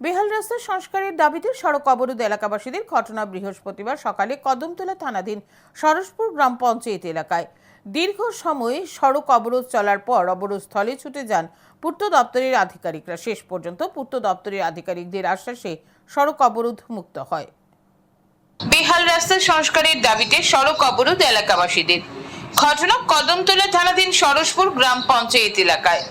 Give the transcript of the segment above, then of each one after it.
বেহাল রাস্তার সংস্কারের দাবিতে সড়ক অবরোধ এলাকাবাসীদের ঘটনা বৃহস্পতিবার সকালে কদমতলা থানাধীন সরসপুর গ্রাম পঞ্চায়েত এলাকায়। দীর্ঘ সময় সড়ক অবরোধ চলার পর অবরোধ স্থলে ছুটে যান পূর্ত দপ্তরের আধিকারিকরা। শেষ পর্যন্ত পূর্ত দপ্তরের আধিকারিকদের আশ্বাসে সড়ক অবরোধ মুক্ত হয়। বেহাল রাস্তা সংস্কারের দাবিতে সড়ক অবরোধ এলাকাবাসীদের। ঘটনা কদমতলা থানাধীন সরসপুর গ্রাম পঞ্চায়েত এলাকায়।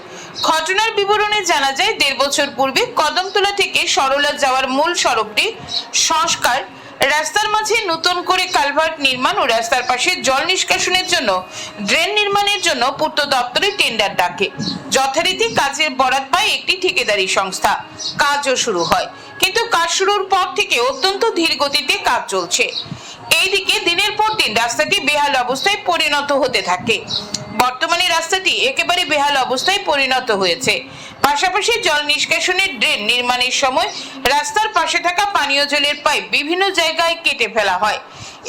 ঘটনার বিবরণে জানা যায়, দেড় বছর পূর্বে কদমতলা থেকে সরলা যাওয়ার মূল সড়কটি সংস্কার। রাস্তার মাঝে নতুন করে কালভার্ট নির্মাণ ও রাস্তার পাশে জল নিষ্কাশনের জন্য, ড্রেন নির্মাণের জন্য পূর্ত দপ্তরে টেন্ডার ডাকে। যথারীতি কাজের বরাত পায় একটি ঠিকাদারি সংস্থা। কাজও শুরু হয়, কিন্তু কাজ শুরুর পর থেকে অত্যন্ত ধীর গতিতে কাজ চলছে। এইদিকে দিনের পর দিন রাস্তাটি বেহাল অবস্থায় পরিণত হতে থাকে। বর্তমানে রাস্তাটি একেবারে বেহাল অবস্থায় পরিণত হয়েছে। পাশাপাশি জল নিষ্কাশনের ড্রেন নির্মাণের সময় রাস্তার পাশে থাকা পানীয় জলের পাইপ বিভিন্ন জায়গায় কেটে ফেলা হয়।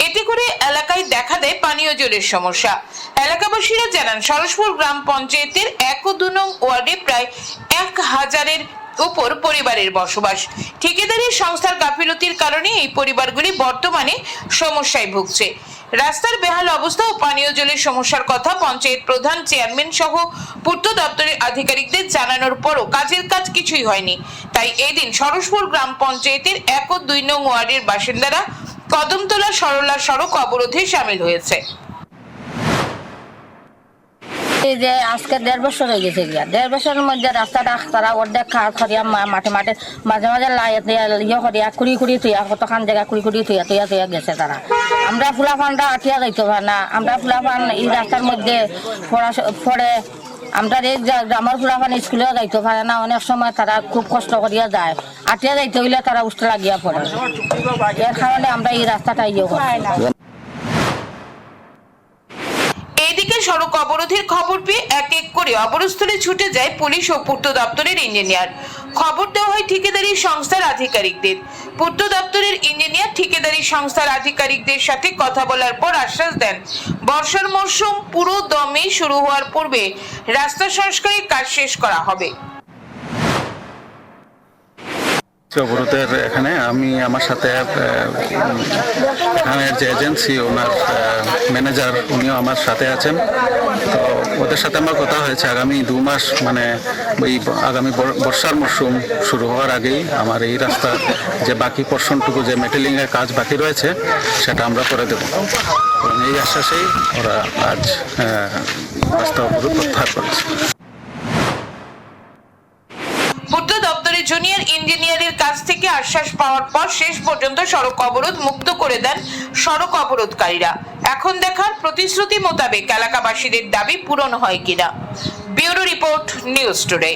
এতে করে এলাকায় দেখা দেয় পানীয় জলের সমস্যা। এলাকাবাসীরা জানান, সরসপুর গ্রাম পঞ্চায়েতের এক ও দু নং ওয়ার্ডে প্রায় এক হাজারের উপর পরিবারের বসবাস। ঠিকাদারি সংস্থার গাফিলতির কারণে এই পরিবারগুলি বর্তমানে সমস্যায় ভুগছে। রাস্তার বেহাল অবস্থা ও পানীয় জলের সমস্যার কথা পঞ্চায়েত প্রধান, চেয়ারম্যান সহ পূর্ত দপ্তরের আধিকারিকদের জানানোর পরও কাজের কাজ কিছুই হয়নি। তাই এদিন সরসপুর গ্রাম পঞ্চায়েতের এক ও দুই নং ওয়ার্ডের বাসিন্দারা কদমতলা সরলা সড়ক অবরোধে সামিল হয়েছে। এই যে আজকে দেড় বছর হয়ে গেছে গিয়া। দেড় বছরের মধ্যে রাস্তাটা তারা অর্ধেক খাওয়া করিয়া মা- মাঠে মাঠে মাঝে মাঝে লাই দিয়া- ইয়ে করিয়া কুড়ি কুড়ি থুইয়া কতখান জায়গা কুড়ি কুড়ি থুইয়া থুইয়া থুইয়া গেছে তারা। আমরা ফুলাফানটা আঠিয়া যাইতে পারে না। আমরা ফুলাফান এই রাস্তার মধ্যে পড়া পড়ে, আমরা এই গ্রামের ফুলাফান স্কুলেও যাইতে পারে না। অনেক সময় তারা খুব কষ্ট করিয়া যায়। আটিয়া যাইতে হইলে তারা উষ্ঠ লাগিয়া পড়ে। এর কারণে আমরা এই রাস্তাটা ইয়ে করি এইদিকে সড়ক অবরোধের খবর পেয়ে এক এক করে অবরোধস্থলে ছুটে যায় পুলিশ ও পূর্ত দপ্তরের ইঞ্জিনিয়ার। খবর দেওয়া হয় ঠিকাদারি সংস্থার আধিকারিকদের। পূর্ত দপ্তরের ইঞ্জিনিয়ার ঠিকাদারি সংস্থার আধিকারিকদের সাথে কথা বলার পর আশ্বাস দেন, বর্ষার মরশুম পুরো দমে শুরু হওয়ার পূর্বে রাস্তা সংস্কারের কাজ শেষ করা হবে। অবরোধের এখানে আমি আমার সাথে এখানের যে এজেন্সি, ওনার ম্যানেজার, উনিও আমার সাথে আছেন। তো ওদের সাথে আমার কথা হয়েছে, আগামী দু মাস মানে ওই আগামী বর্ষার মরশুম শুরু হওয়ার আগেই আমার এই রাস্তার যে বাকি পোর্শনটুকু যে মেটেলিংয়ের কাজ বাকি রয়েছে, সেটা আমরা করে দেবো। এই আশ্বাসেই ওরা আজ রাস্তা অবরোধ প্রত্যাহার করেছে। জুনিয়র ইঞ্জিনিয়ারের কাছ থেকে আশ্বাস পাওয়ার পর শেষ পর্যন্ত সড়ক অবরোধ মুক্ত করে দেন সড়ক অবরোধকারীরা। এখন দেখার প্রতিশ্রুতি মোতাবেক এলাকাবাসীদের দাবি পূরণ হয় কিনা। Bureau report news today.